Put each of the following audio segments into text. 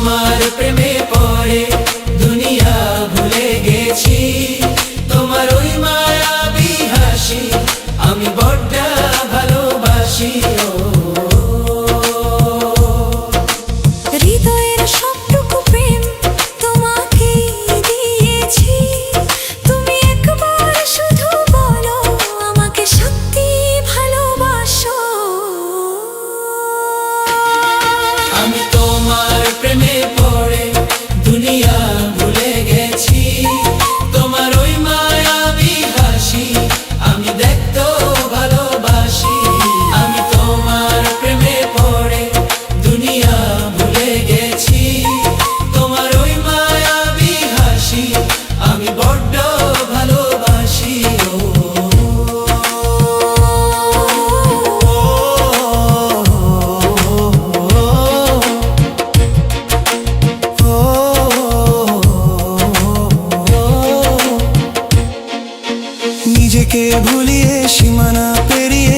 তোমার প্রেমে নিজেকে ভুলিয়ে সীমানা পেরিয়ে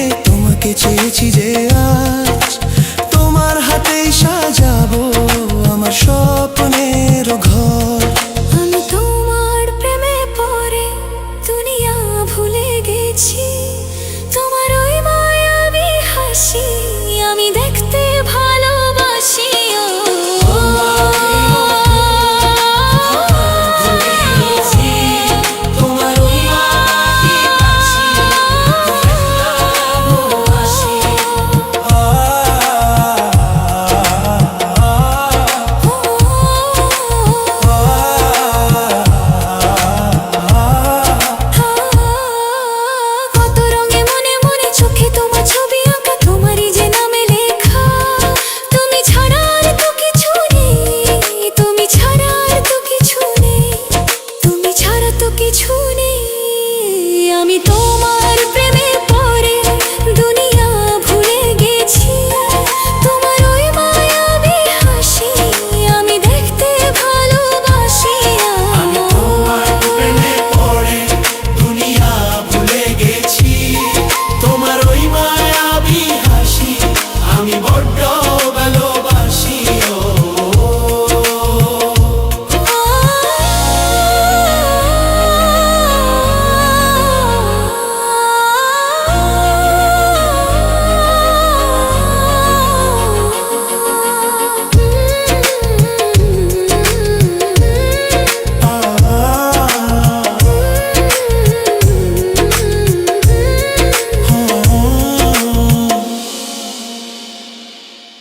কিছু নেই। আমি তোমার প্রেমে পড়ে দুনিয়া ভুলে গেছি। তোমার ওই মায়াবী হাসি আমি দেখতে ভালোবাসি আমি তোমার প্রেমে পড়ে দুনিয়া ভুলে গেছি। তোমার ওই মায়াবী হাসি